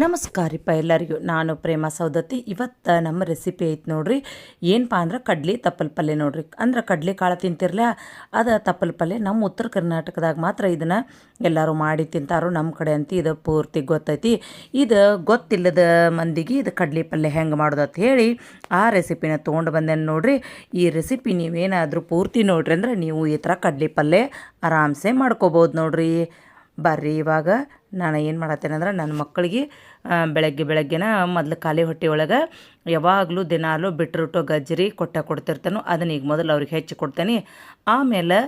ನಮಸ್ಕಾರಿಪ್ಪ ಎಲ್ಲರಿಗೂ. ನಾನು ಪ್ರೇಮ ಸೌದತ್ತಿ. ಇವತ್ತು ನಮ್ಮ ರೆಸಿಪಿ ಐತೆ ನೋಡ್ರಿ. ಏನಪ್ಪ ಅಂದ್ರೆ ಕಡ್ಲಿ ತಪ್ಪಲ್ ಪಲ್ಯ ನೋಡ್ರಿ. ಅಂದ್ರೆ ಕಡ್ಲಿ ಕಾಳು ತಿಂತಿರ್ಲ ಅದು ತಪ್ಪಲ್ ಪಲ್ಯ ನಮ್ಮ ಉತ್ತರ ಕರ್ನಾಟಕದಾಗ ಮಾತ್ರ ಇದನ್ನು ಎಲ್ಲರೂ ಮಾಡಿ ತಿಂತಾರೋ. ನಮ್ಮ ಕಡೆ ಅಂತ ಇದು ಪೂರ್ತಿ ಗೊತ್ತೈತಿ. ಇದು ಗೊತ್ತಿಲ್ಲದ ಮಂದಿಗೆ ಇದು ಕಡ್ಲಿ ಪಲ್ಯ ಹೆಂಗೆ ಮಾಡೋದು ಅಂತ ಹೇಳಿ ಆ ರೆಸಿಪಿನ ತೊಗೊಂಡು ಬಂದೇನೆ ನೋಡ್ರಿ. ಈ ರೆಸಿಪಿ ನೀವೇನಾದರೂ ಪೂರ್ತಿ ನೋಡ್ರಿ ಅಂದ್ರೆ ನೀವು ಈ ಥರ ಕಡ್ಲಿ ಪಲ್ಯ ಆರಾಮ್ಸೆ ಮಾಡ್ಕೋಬೋದು ನೋಡ್ರಿ. ಬರ್ರಿ, ಇವಾಗ ನಾನು ಏನು ಮಾಡತ್ತೇನೆ ನನ್ನ ಮಕ್ಕಳಿಗೆ ಬೆಳಗ್ಗೆ ಬೆಳಗ್ಗೆನ ಮೊದಲು ಖಾಲಿ ಹೊಟ್ಟೆ ಒಳಗೆ ಯಾವಾಗಲೂ ದಿನಾಲು ಬಿಟ್ರೂಟು, ಗಜ್ಜರಿ, ಕೊಟ್ಟ ಕೊಡ್ತಿರ್ತಾನೋ. ಅದನ್ನ ಈಗ ಮೊದಲು ಅವ್ರಿಗೆ ಹೆಚ್ಚಿ ಕೊಡ್ತೇನೆ. ಆಮೇಲೆ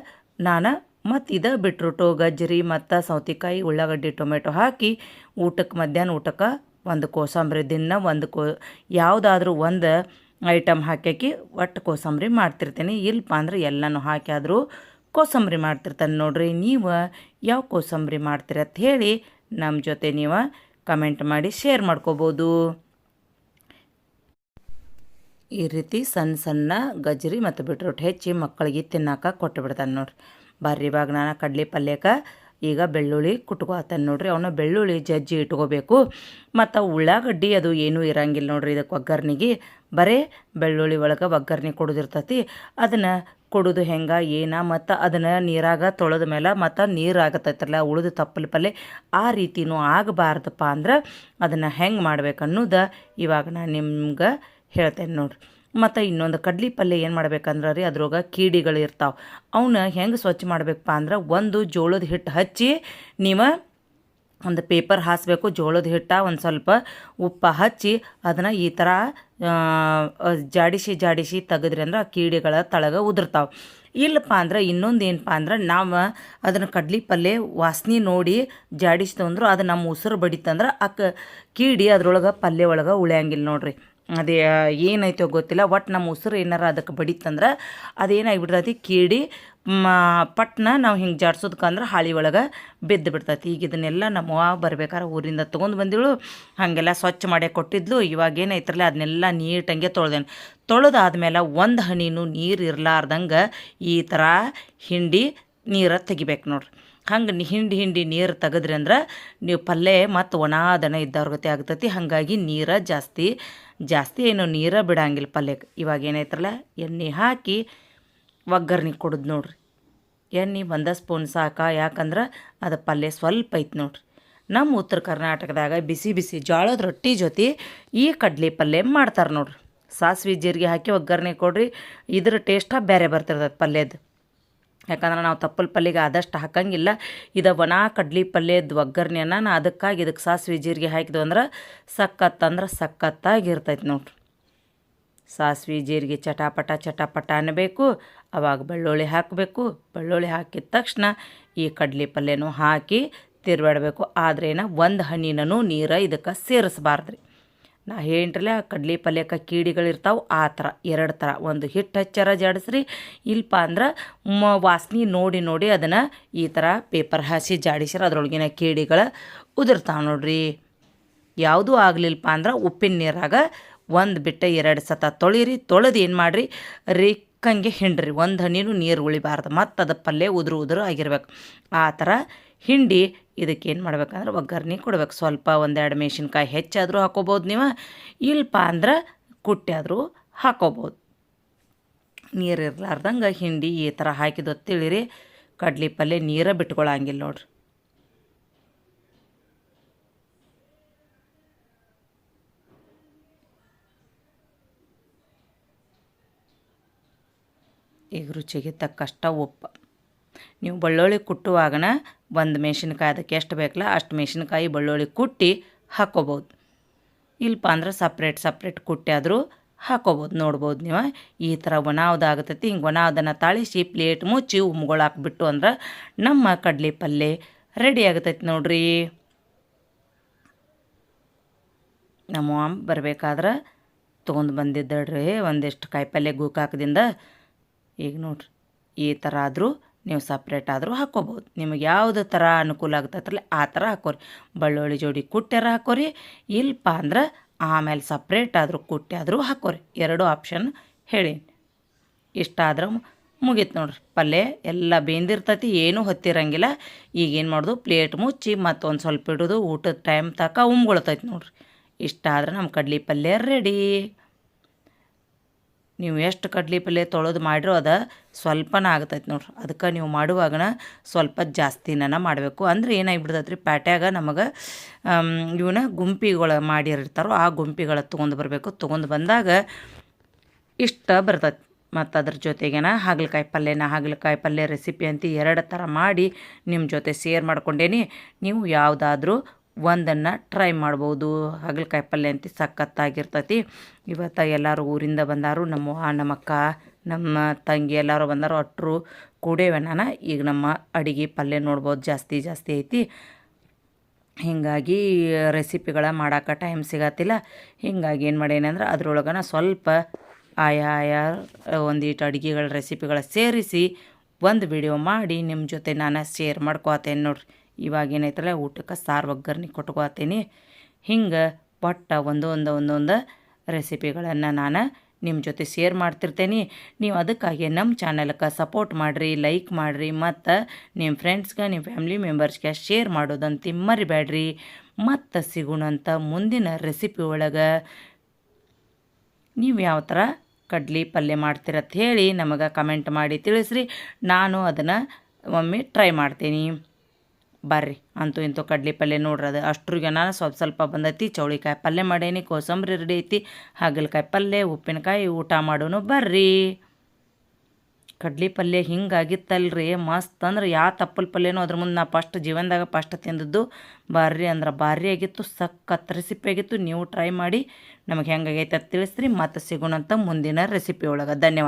ನಾನು ಮತ್ತು ಇದು ಬಿಟ್ರೂಟು, ಗಜ್ಜರಿ ಮತ್ತು ಸೌತೆಕಾಯಿ, ಉಳ್ಳಾಗಡ್ಡಿ, ಟೊಮೆಟೊ ಹಾಕಿ ಊಟಕ್ಕೆ ಮಧ್ಯಾಹ್ನ ಊಟಕ್ಕೆ ಒಂದು ಕೋಸಂಬರಿ, ದಿನ ಒಂದು ಕೋ, ಯಾವುದಾದ್ರೂ ಒಂದು ಐಟಮ್ ಹಾಕ್ಯಾಕಿ ಒಟ್ಟು ಕೋಸಂಬರಿ ಮಾಡ್ತಿರ್ತೀನಿ. ಇಲ್ಲಪ್ಪ ಅಂದ್ರೆ ಎಲ್ಲನೂ ಹಾಕಿ ಆದರೂ ಕೋಸಂಬರಿ ಮಾಡ್ತಿರ್ತಾನೆ ನೋಡ್ರಿ. ನೀವು ಯಾವ ಕೋಸಂಬರಿ ಮಾಡ್ತೀರ ಅಂತ ಹೇಳಿ ನಮ್ಮ ಜೊತೆ ನೀವು ಕಮೆಂಟ್ ಮಾಡಿ ಶೇರ್ ಮಾಡ್ಕೋಬೋದು. ಈ ರೀತಿ ಸಣ್ಣ ಸಣ್ಣ ಗಜ್ರಿ ಮತ್ತು ಬಿಟ್ರೊಟ್ಟು ಹೆಚ್ಚಿ ಮಕ್ಕಳಿಗೆ ತಿನ್ನಾಕ ಕೊಟ್ಟು ಬಿಡ್ತಾನೆ ನೋಡ್ರಿ. ಬರ್ರಿ ಇವಾಗ ನಾನು ಕಡ್ಲೆ ಪಲ್ಯಕ್ಕೆ ಈಗ ಬೆಳ್ಳುಳ್ಳಿ ಕುಟ್ಕೋತಾನೆ ನೋಡ್ರಿ. ಅವನ್ನ ಬೆಳ್ಳುಳ್ಳಿ ಜಜ್ಜಿ ಇಟ್ಕೋಬೇಕು. ಮತ್ತು ಉಳ್ಳಾಗಡ್ಡಿ ಅದು ಏನೂ ಇರಂಗಿಲ್ಲ ನೋಡ್ರಿ ಇದಕ್ಕೆ ಒಗ್ಗರ್ನಿಗೆ ಬರೇ ಬೆಳ್ಳುಳ್ಳಿ ಒಳಗೆ ಒಗ್ಗರ್ನಿ ಕೊಡೋದಿರ್ತೈತಿ. ಅದನ್ನು ಕೊಡೋದು ಹೆಂಗೆ, ಏನ, ಮತ್ತು ಅದನ್ನು ನೀರಾಗ ತೊಳೆದ ಮೇಲೆ ಮತ್ತು ನೀರು ಆಗತ್ತೈತಲ್ಲ ಉಳಿದು ತಪ್ಪಲು ಪಲ್ಲೆ. ಆ ರೀತಿನೂ ಆಗಬಾರ್ದಪ್ಪ ಅಂದ್ರೆ ಅದನ್ನು ಹೆಂಗೆ ಮಾಡ್ಬೇಕು ಅನ್ನೋದು ಇವಾಗ ನಾನು ನಿಮ್ಗೆ ಹೇಳ್ತೇನೆ ನೋಡ್ರಿ. ಮತ್ತು ಇನ್ನೊಂದು ಕಡ್ಲಿ ಪಲ್ಯ ಏನು ಮಾಡ್ಬೇಕಂದ್ರೆ ರೀ ಅದ್ರೊಳಗೆ ಕೀಡಿಗಳು ಇರ್ತಾವೆ. ಅವನ್ನ ಹೆಂಗೆ ಸ್ವಚ್ಛ ಮಾಡ್ಬೇಕಪ್ಪ ಅಂದ್ರೆ ಒಂದು ಜೋಳದ ಹಿಟ್ಟು ಹಚ್ಚಿ ನೀವು ಒಂದು ಪೇಪರ್ ಹಾಸಬೇಕು, ಜೋಳದ ಹಿಟ್ಟ ಒಂದು ಸ್ವಲ್ಪ ಉಪ್ಪು ಹಚ್ಚಿ ಅದನ್ನು ಈ ಥರ ಜಾಡಿಸಿ ಜಾಡಿಸಿ ತೆಗೆದ್ರಿ ಅಂದ್ರೆ ಆ ಕೀಡಿಗಳ ತಳಗ ಉದುರ್ತಾವೆ. ಇಲ್ಲಪ್ಪ ಅಂದ್ರೆ ಇನ್ನೊಂದು ಏನಪ್ಪ ಅಂದ್ರೆ ನಾವು ಅದನ್ನು ಕಡ್ಲಿ ಪಲ್ಯ ವಾಸನೆ ನೋಡಿ ಜಾಡಿಸ್ತು ಅಂದ್ರೆ ಅದು ನಮ್ಮ ಉಸಿರು ಬಡಿತಂದ್ರೆ ಆ ಕೀಡಿ ಅದರೊಳಗೆ ಪಲ್ಯ ಒಳಗೆ ಉಳಿಯಂಗಿಲ್ಲ ನೋಡ್ರಿ. ಅದೇ ಏನೈತೋ ಗೊತ್ತಿಲ್ಲ. ಒಟ್ಟು ನಮ್ಮ ಉಸಿರು ಏನಾರ ಅದಕ್ಕೆ ಬಡಿತಂದ್ರೆ ಅದೇನಾಗಿಬಿಡ್ತೈತಿ? ಕೀಡಿ ಪಟ್ನ ನಾವು ಹಿಂಗೆ ಜಾಡ್ಸೋದಕ್ಕಂದ್ರೆ ಹಾಳಿ ಒಳಗೆ ಬಿದ್ದು ಬಿಡ್ತೈತಿ. ಈಗ ಇದನ್ನೆಲ್ಲ ನಮ್ಮ ಅವ್ವ ಬರ್ಬೇಕಾದ್ರೆ ಊರಿಂದ ತೊಗೊಂಡು ಬಂದಿಳು ಹಾಗೆಲ್ಲ ಸ್ವಚ್ಛ ಮಾಡೇ ಕೊಟ್ಟಿದ್ಲು. ಇವಾಗ ಏನೈತ್ರಲ್ಲ ಅದನ್ನೆಲ್ಲ ನೀಟಂಗೆ ತೊಳ್ದೇನೆ. ತೊಳೆದಾದ್ಮೇಲೆ ಒಂದು ಹನಿನೂ ನೀರು ಇರಲಾರ್ದಂಗೆ ಈ ಥರ ಹಿಂಡಿ ನೀರ ತೆಗಿಬೇಕು ನೋಡ್ರಿ. ಹಂಗೆ ಹಿಂಡಿ ಹಿಂಡಿ ನೀರು ತೆಗೆದ್ರಿ ಅಂದ್ರೆ ನೀವು ಪಲ್ಯ ಮತ್ತು ಒಣ ದನ ಇದ್ದವ್ರ ಗತಿ ಆಗ್ತೈತಿ. ಹಾಗಾಗಿ ನೀರು ಜಾಸ್ತಿ ಜಾಸ್ತಿ ಏನು ನೀರ ಬಿಡಂಗಿಲ್ಲ ಪಲ್ಯಕ್ಕೆ ಇವಾಗ ಏನೈತ್ರಲ್ಲ, ಎಣ್ಣೆ ಹಾಕಿ ಒಗ್ಗರ್ಣೆ ಕೊಡೋದು ನೋಡ್ರಿ. ಎಣ್ಣೆ ಒಂದ ಸ್ಪೂನ್ ಸಾಕ, ಯಾಕಂದ್ರೆ ಅದು ಪಲ್ಯ ಸ್ವಲ್ಪ ಐತೆ ನೋಡ್ರಿ. ನಮ್ಮ ಉತ್ತರ ಕರ್ನಾಟಕದಾಗ ಬಿಸಿ ಬಿಸಿ ಜೋಳದ ರೊಟ್ಟಿ ಜೊತೆ ಈ ಕಡ್ಲೆ ಪಲ್ಯ ಮಾಡ್ತಾರೆ ನೋಡ್ರಿ. ಸಾಸಿವೆ ಜೀರಿಗೆ ಹಾಕಿ ಒಗ್ಗರಣೆ ಕೊಡ್ರಿ. ಇದ್ರ ಟೇಸ್ಟ ಬೇರೆ ಬರ್ತಿರ್ತದೆ ಪಲ್ಯದ. ಯಾಕಂದ್ರೆ ನಾವು ತಪ್ಪಲ್ ಪಲ್ಯಗೆ ಆದಷ್ಟು ಹಾಕಂಗಿಲ್ಲ. ಇದು ಒಣ ಕಡ್ಲಿ ಪಲ್ಯದ ಒಗ್ಗರಣೆನ ನಾ ಅದಕ್ಕಾಗಿ ಇದಕ್ಕೆ ಸಾಸಿವೆ ಜೀರಿಗೆ ಹಾಕಿದ್ವು ಅಂದ್ರೆ ಸಖತ್ ಅಂದ್ರೆ ಸಖತ್ತಾಗಿರ್ತೈತೆ ನೋಡ್ರಿ. ಸಾಸಿವೆ ಜೀರಿಗೆ ಚಟಾಪಟ ಚಟಾಪಟ ಅನ್ನಬೇಕು ಅವಾಗ ಬೆಳ್ಳುಳ್ಳಿ ಹಾಕಬೇಕು. ಬೆಳ್ಳುಳ್ಳಿ ಹಾಕಿದ ತಕ್ಷಣ ಈ ಕಡ್ಲಿ ಪಲ್ಯನೂ ಹಾಕಿ ತಿರ್ಬೇಡಬೇಕು ಆದ್ರೇನ ಒಂದು ಹಣ್ಣಿನೂ ನೀರು ಇದಕ್ಕೆ ಸೇರಿಸ್ಬಾರ್ದ್ರಿ. ನಾ ಹೇಳ್ರಲ್ಲ ಕಡ್ಲಿ ಪಲ್ಯಕ್ಕೆ ಕೀಡಿಗಳಿರ್ತಾವೆ, ಆ ಥರ, ಎರಡು ಥರ. ಒಂದು ಹಿಟ್ಟು ಹಚ್ಚಾರ ಜಾಡಿಸ್ರಿ, ಇಲ್ಪ ಅಂದ್ರೆ ಮ ವಾಸನೆ ನೋಡಿ ನೋಡಿ ಅದನ್ನು ಈ ಥರ ಪೇಪರ್ ಹಾಸಿ ಜಾಡಿಸ್ರ, ಅದ್ರೊಳಗಿನ ಕೀಡಿಗಳ ಉದುರ್ತಾವೆ ನೋಡ್ರಿ. ಯಾವುದೂ ಆಗಲಿಲ್ಲಪ್ಪ ಅಂದ್ರೆ ಉಪ್ಪಿನ ನೀರಾಗ ಒಂದು ಬಿಟ್ಟು ಎರಡು ಸತ ತೊಳಿರಿ, ತೊಳೆದು ಏನು ಮಾಡಿರಿ ರಿಕ್ಕಂಗೆ ಹಿಂಡ್ರಿ, ಒಂದು ಹನಿನೂ ನೀರು ಉಳಿಬಾರ್ದು, ಮತ್ತು ಅದು ಪಲ್ಯ ಉದುರು ಉದುರು ಆಗಿರ್ಬೇಕು. ಆ ಥರ ಹಿಂಡಿ ಇದಕ್ಕೆ ಏನು ಮಾಡ್ಬೇಕಂದ್ರೆ ಒಗ್ಗರ್ಣೆ ಕೊಡ್ಬೇಕು. ಸ್ವಲ್ಪ ಒಂದೆರಡು ಮೆಣಸಿನ್ಕಾಯಿ ಹೆಚ್ಚಾದರೂ ಹಾಕೋಬೋದು ನೀವು ಇಲ್ಲಪ್ಪ ಅಂದ್ರೆ ಕುಟ್ಟಾದರೂ ಹಾಕೋಬೋದು. ನೀರು ಇರಲಾರ್ದಂಗೆ ಹಿಂಡಿ ಈ ಥರ ಹಾಕಿದ್ದು ತಿಳಿರಿ. ಪಲ್ಲೆ ಪಲ್ಯ ನೀರ ಬಿಟ್ಕೊಳಂಗಿಲ್ಲ ನೋಡ್ರಿ. ಈಗ ರುಚಿಗೆ ತಕ್ಕಷ್ಟ ಉಪ್ಪು. ನೀವು ಬೆಳ್ಳುಳ್ಳಿ ಕುಟ್ಟುವಾಗನ ಒಂದು ಮೆಣಸಿನ್ಕಾಯಿ, ಅದಕ್ಕೆ ಎಷ್ಟು ಬೇಕಲ್ಲ ಅಷ್ಟು ಮೆಣಸಿನ್ಕಾಯಿ, ಬೆಳ್ಳುಳ್ಳಿ ಕುಟ್ಟಿ ಹಾಕ್ಕೋಬೋದು ಇಲ್ಲಪ್ಪ ಅಂದ್ರೆ ಸಪ್ರೇಟ್ ಸಪ್ರೇಟ್ ಕುಟ್ಟಾದರೂ ಹಾಕೋಬೋದು. ನೋಡ್ಬೋದು ನೀವು, ಈ ಥರ ಒಣಾವ್ದಾಗತೈತಿ ಹಿಂಗೆ ಒಣಾವ್ದನ್ನು ತಾಳಿಸಿ ಪ್ಲೇಟ್ ಮುಚ್ಚಿ ಉಮ್ಗಳು ಹಾಕ್ಬಿಟ್ಟು ಅಂದ್ರೆ ನಮ್ಮ ಕಡ್ಲೆ ಪಲ್ಯ ರೆಡಿ ಆಗತೈತಿ ನೋಡ್ರಿ. ನಮ್ಮ ಬರ್ಬೇಕಾದ್ರೆ ತೊಗೊಂಡು ಬಂದಿದ್ದಳ್ರಿ. ಒಂದಿಷ್ಟು ಕಾಯಿಪಲ್ಯ ಗೂಕಾಕದಿಂದ ಈಗ ನೋಡ್ರಿ, ಈ ಥರ ಆದರೂ ನೀವು ಸಪ್ರೇಟ್ ಆದರೂ ಹಾಕ್ಕೋಬೋದು ನಿಮಗೆ ಯಾವುದು ಥರ ಅನುಕೂಲ ಆಗ್ತೈತಲ್ಲ ಆ ಥರ ಹಾಕೋರಿ. ಬಳ್ಳುಳ್ಳಿ ಜೋಡಿ ಕುಟ್ಟ್ಯಾರ ಹಾಕೋರಿ ಇಲ್ಲಪ್ಪ ಅಂದ್ರೆ ಆಮೇಲೆ ಸಪ್ರೇಟ್ ಆದರೂ ಕುಟ್ಟಿ ಆದರೂ ಹಾಕೋರಿ. ಎರಡು ಆಪ್ಷನ್ ಹೇಳಿ ಇಷ್ಟ ಆದ್ರೆ ಮುಗೀತು ನೋಡ್ರಿ. ಪಲ್ಯ ಎಲ್ಲ ಬೇಂದಿರ್ತೈತಿ, ಏನೂ ಹೊತ್ತಿರಂಗಿಲ್ಲ. ಈಗೇನು ಮಾಡೋದು ಪ್ಲೇಟ್ ಮುಚ್ಚಿ ಮತ್ತೊಂದು ಸ್ವಲ್ಪ ಇಡೋದು, ಊಟದ ಟೈಮ್ ತಕ ಉಮ್ಗೊಳ್ತೈತಿ ನೋಡ್ರಿ. ಇಷ್ಟ ಆದ್ರೆ ನಮ್ಮ ಕಡ್ಲಿ ಪಲ್ಯ ರೆಡಿ ನೀವು ಎಷ್ಟು ಕಡ್ಲಿ ಪಲ್ಯ ತೊಳೆದು ಮಾಡಿರೋ ಅದು ಸ್ವಲ್ಪನ ಆಗ್ತೈತೆ ನೋಡ್ರಿ. ಅದಕ್ಕೆ ನೀವು ಮಾಡುವಾಗನ ಸ್ವಲ್ಪ ಜಾಸ್ತಿನ ಮಾಡಬೇಕು. ಅಂದ್ರೆ ಏನಾಗಿಬಿಡ್ತೈತೆ ರೀ ಪ್ಯಾಟ್ಯಾಗ ನಮಗೆ ಇವನ್ನ ಗುಂಪಿಗಳು ಮಾಡಿರ್ತಾರೋ ಆ ಗುಂಪಿಗಳ ತೊಗೊಂಡು ಬರಬೇಕು. ತೊಗೊಂಡು ಬಂದಾಗ ಇಷ್ಟ ಬರ್ತೈತೆ. ಮತ್ತು ಅದ್ರ ಜೊತೆಗೇನ ಹಾಗಲಕಾಯಿ ಪಲ್ಯನ ಹಾಗಲಕಾಯಿ ಪಲ್ಯ ರೆಸಿಪಿ ಅಂತ ಎರಡು ಥರ ಮಾಡಿ ನಿಮ್ಮ ಜೊತೆ ಶೇರ್ ಮಾಡ್ಕೊಂಡೇನಿ. ನೀವು ಯಾವುದಾದ್ರೂ ಒಂದನ್ನು ಟ್ರೈ ಮಾಡ್ಬೋದು. ಹಾಗಲಕಾಯಿ ಪಲ್ಯ ಅಂತ ಸಖತ್ತಾಗಿರ್ತೈತಿ. ಇವತ್ತು ಎಲ್ಲರೂ ಊರಿಂದ ಬಂದಾರು, ನಮ್ಮ ನಮ್ಮ ಅಕ್ಕ, ನಮ್ಮ ತಂಗಿ ಎಲ್ಲರೂ ಬಂದಾರು, ಅಟ್ರು ಕೂಡೇವೆ ನಾನು ಈಗ ನಮ್ಮ ಅಡಿಗೆ ಪಲ್ಯ ನೋಡ್ಬೋದು. ಜಾಸ್ತಿ ಜಾಸ್ತಿ ಐತಿ. ಹೀಗಾಗಿ ರೆಸಿಪಿಗಳ ಮಾಡೋಕೆ ಟೈಮ್ ಸಿಗತ್ತಿಲ್ಲ. ಹೀಗಾಗಿ ಏನು ಮಾಡೇನೆ ಅಂದ್ರೆ ಅದ್ರೊಳಗನ ಸ್ವಲ್ಪ ಆಯಾ ಆಯಾ ಒಂದಿಷ್ಟು ಅಡುಗೆಗಳ ರೆಸಿಪಿಗಳ ಸೇರಿಸಿ ಒಂದು ವಿಡಿಯೋ ಮಾಡಿ ನಿಮ್ಮ ಜೊತೆ ನಾನು ಶೇರ್ ಮಾಡ್ಕೋತೇನೆ ನೋಡ್ರಿ. ಇವಾಗ ಏನೈತಲ್ಲ, ಊಟಕ್ಕೆ ಸಾರು ಒಗ್ಗರಣೆ ಕೊಟ್ಕೋತೀನಿ ಹಿಂಗೆ ಒಟ್ಟ ಒಂದೊಂದು ಒಂದು ಒಂದೊಂದು ರೆಸಿಪಿಗಳನ್ನು ನಾನು ನಿಮ್ಮ ಜೊತೆ ಶೇರ್ ಮಾಡ್ತಿರ್ತೇನೆ. ನೀವು ಅದಕ್ಕಾಗಿ ನಮ್ಮ ಚಾನಲ್ಗೆ ಸಪೋರ್ಟ್ ಮಾಡಿರಿ, ಲೈಕ್ ಮಾಡಿರಿ, ಮತ್ತು ನಿಮ್ಮ ಫ್ರೆಂಡ್ಸ್ಗೆ ನಿಮ್ಮ ಫ್ಯಾಮ್ಲಿ ಮೆಂಬರ್ಸ್ಗೆ ಶೇರ್ ಮಾಡೋದಂತ ಮರಿಬೇಡ್ರಿ ಮತ್ತು ಸಿಗೋಣಂತ ಮುಂದಿನ ರೆಸಿಪಿ ಒಳಗೆ ನೀವು ಯಾವ ಥರ ಕಡ್ಲಿ ಪಲ್ಯ ಮಾಡ್ತಿರತ್ತ ಹೇಳಿ ನಮಗೆ ಕಮೆಂಟ್ ಮಾಡಿ ತಿಳಿಸ್ರಿ. ನಾನು ಅದನ್ನು ಒಮ್ಮೆ ಟ್ರೈ ಮಾಡ್ತೀನಿ. ಬರ್ರಿ ಅಂತೂ ಇಂತೂ ಕಡ್ಲಿ ಪಲ್ಯ ನೋಡ್ರಿ ಅದು. ಅಷ್ಟ್ರಿಗೆ ನಾನು ಸ್ವಲ್ಪ ಸ್ವಲ್ಪ ಬಂದೈತಿ, ಚೌಳಿಕಾಯಿ ಪಲ್ಯ ಮಾಡೇನಿ, ಕೋಸಂಬರಿ ರೆಡಿ ಐತಿ, ಹಾಗಲಕಾಯಿ ಪಲ್ಯ, ಉಪ್ಪಿನಕಾಯಿ ಊಟ ಮಾಡೋನು ಬರ್ರಿ. ಕಡ್ಲಿ ಪಲ್ಯ ಹಿಂಗಾಗಿತ್ತಲ್ರಿ, ಮಸ್ತ್ ಅಂದ್ರೆ ಯಾವ ತಪ್ಪಲ್ ಪಲ್ಯನೂ ಅದ್ರ ಮುಂದೆ ನಾ ಫಸ್ಟ್ ಜೀವನದಾಗ ಫಸ್ಟ್ ತಿಂದದ್ದು ಬರ್ರಿ ಅಂದ್ರೆ ಭಾರಿ ಆಗಿತ್ತು, ಸಖತ್ ರೆಸಿಪಿ ಆಗಿತ್ತು, ನೀವು ಟ್ರೈ ಮಾಡಿ ನಮಗೆ ಹೆಂಗಾಗೈತೆ ತಿಳಿಸ್ರಿ ಮತ್ತೆ ಸಿಗೋಣಂತ ಮುಂದಿನ ರೆಸಿಪಿ ಒಳಗೆ. ಧನ್ಯವಾದ.